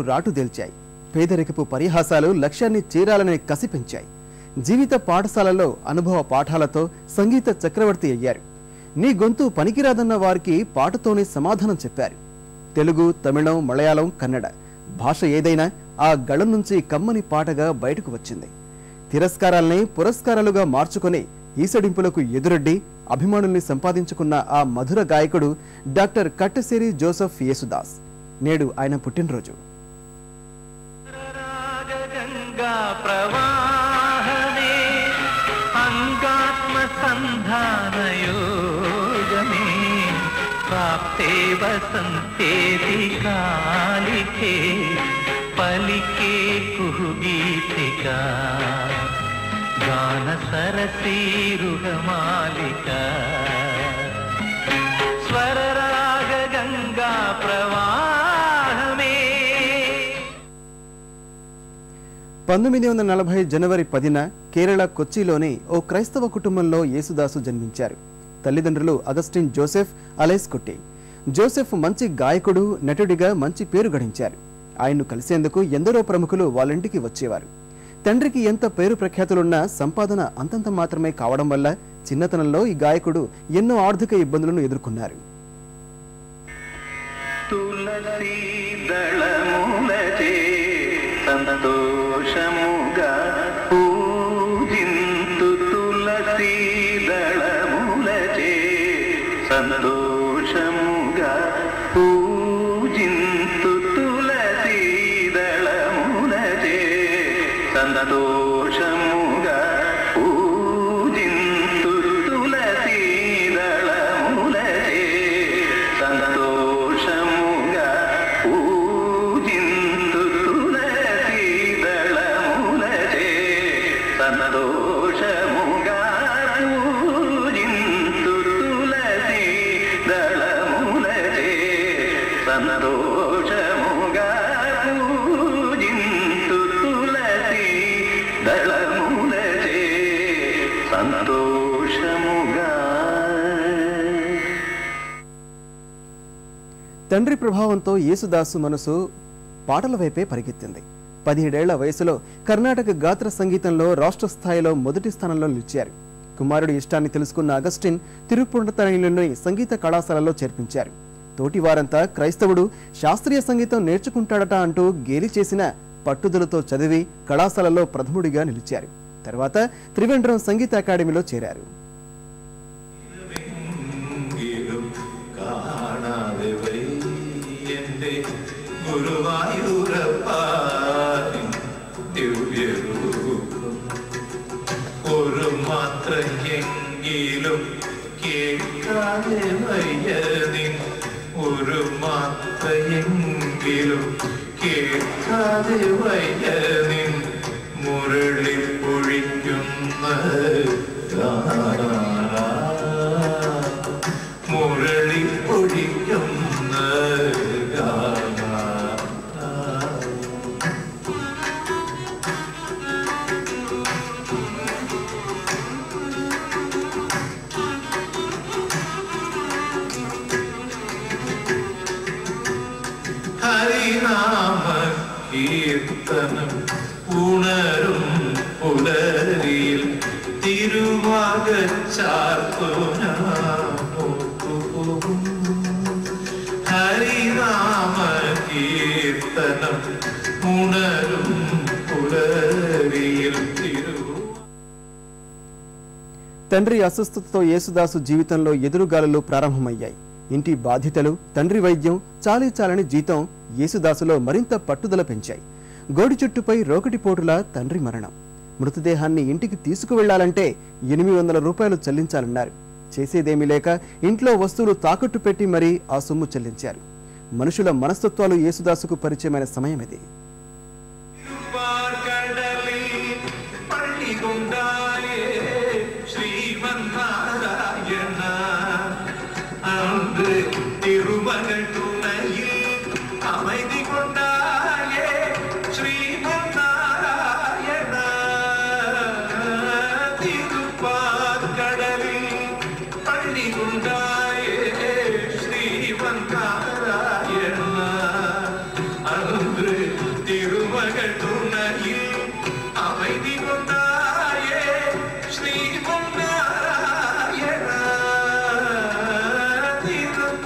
రాటుదేల్చాయి పేదరికపు పరిహాసాలు లక్ష్యాన్ని చేరాలనే కసి పెంచాయి. జీవిత పాఠశాలలో అనుభవ పాఠాలతో సంగీత చక్రవర్తి అయ్యారు. నీ గొంతు పనికిరాదన్న వారికి పాటతోనే సమాధానం చెప్పారు. తెలుగు తమిళం మలయాళం కన్నడ భాష ఏదైనా ఆ గళం నుంచి కమ్మని పాటగా బయటకు వచ్చింది. తిరస్కారాల్ని పురస్కారాలుగా మార్చుకొని ఈసడింపులకు ఎదురొడ్డి అభిమానుల్ని సంపాదించుకున్న ఆ మధుర గాయకుడు డాక్టర్ కట్టసేరి జోసఫ్ యేసుదాస్ నేడు ఆయన పుట్టినరోజు. గంగా ప్రవాహమే అంగాత్మ సంధానయోగమే ప్రాప్తే వసంతేది కాలికే పలికే కుహుగీతిక గాన సరసీరుగమాలికా పంతొమ్మిది వందల నలభై జనవరి పదిన కేరళ కొచ్చిలోని ఓ క్రైస్తవ కుటుంబంలో యేసుదాసు జన్మించారు. తల్లిదండ్రులు Augustine Joseph Alice Kutty. Joseph మంచి గాయకుడు నటుడిగా మంచి పేరు గడించారు. ఆయన్ను కలిసేందుకు ఎందరో ప్రముఖులు వాళ్ళింటికి వచ్చేవారు. తండ్రికి ఎంత పేరు ప్రఖ్యాతులున్నా సంపాదన అంతంత మాత్రమే కావడం వల్ల చిన్నతనంలో ఈ గాయకుడు ఎన్నో ఆర్థిక ఇబ్బందులను ఎదుర్కొన్నారు. తులసి దళములచే సంతోషముగా పూజింతు తులసీదళములచే సంతోషముగా పూజింతు తులసి దళములచే తండ్రి ప్రభావంతో యేసుదాసు మనసు పాటల వైపే పరిగెత్తింది. పదిహేడేళ్ళ వయసులో కర్ణాటక గాత్ర సంగీతంలో రాష్ట్ర స్థాయిలో మొదటి స్థానంలో నిలిచారు. కుమారుడి ఇష్టాన్ని తెలుసుకున్న అగస్టిన్ తిరుపుణతనయులోని సంగీత కళాశాలలో చేర్పించారు. తోటి వారంతా క్రైస్తవుడు శాస్త్రీయ సంగీతం నేర్చుకుంటాడట అంటూ గేలి చేసిన పట్టుదలతో చదివి కళాశాలలో ప్రథముడిగా నిలిచారు. తర్వాత త్రివేంద్రం సంగీత అకాడమీలో చేరారు. മാത്രയെങ്കിലും കേൾക്കാതെ വയ്യതിൻ ഒരു മാത്രയെങ്കിലും കേൾക്കാതെ വയ്യതിൻ മുരളി പൊഴിക്കുന്ന കീർത്തനം ഉണരും പുലരിയിൽ തിരുവാകച്ചാർത്തു പോകും ഹരിനാമ കീർത്തനം ഉണരും പുലരിയിൽ തിരുവാ తండ్రి అస్వస్థతతో యేసుదాసు జీవితంలో ఎదురుగాలులు ప్రారంభమయ్యాయి ఇంటి బాధ్యతలు తండ్రి వైద్యం చాలీ చాలని జీతం యేసుదాసులో మరింత పట్టుదల పెంచాయి. గోడి చుట్టుపై రోకటిపోటుల తండ్రి మరణం. మృతదేహాన్ని ఇంటికి తీసుకువెళ్ళాలంటే ఎనిమిది వందల రూపాయలు చెల్లించాలన్నారు. చేసేదేమీ లేక ఇంట్లో వస్తువులు తాకట్టు పెట్టి మరీ ఆ సొమ్ము చెల్లించారు. మనుషుల మనస్తత్వాలు యేసుదాసుకు పరిచయమైన సమయం ఇది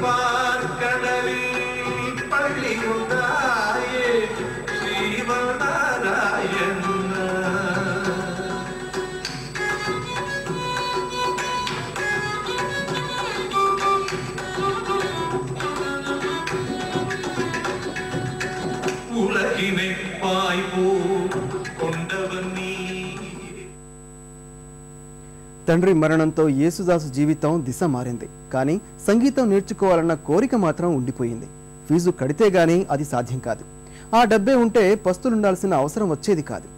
பார்க்கடலில் பள்ளி உண்டாயே ஸ்ரீவநாராயண உலகினை பாய்போ తండ్రి మరణంతో యేసుదాసు జీవితం దిశ మారింది. కానీ సంగీతం నేర్చుకోవాలన్న కోరిక మాత్రం ఉండిపోయింది. ఫీజు కడితే గానీ అది సాధ్యం కాదు. ఆ డబ్బే ఉంటే పస్తులుండాల్సిన అవసరం వచ్చేది కాదు.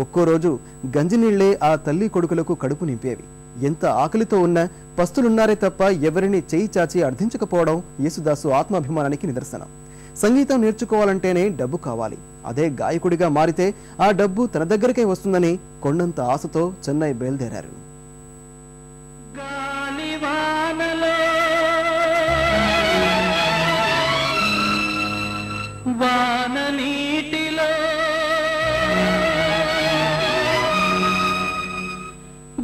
ఒక్కో రోజు గంజినీళ్ళే ఆ తల్లి కొడుకులకు కడుపు నింపేవి. ఎంత ఆకలితో ఉన్నా పస్తులున్నారే తప్ప ఎవరిని చేయి చాచి అర్థించకపోవడం యేసుదాసు ఆత్మాభిమానానికి నిదర్శనం. సంగీతం నేర్చుకోవాలంటేనే డబ్బు కావాలి. అదే గాయకుడిగా మారితే ఆ డబ్బు తన దగ్గరకే వస్తుందని కొండంత ఆశతో చెన్నై బయలుదేరారు. గాలివానలో వాన నీటిలో.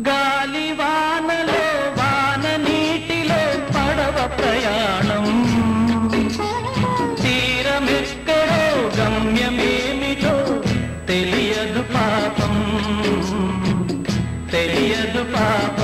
గాలివానలో వాన నీటిలో పడవ ప్రయాణం. తీరమెక్కడో గమ్యమేమిటో తెలియదు పాపం. తెలియదు పాపం.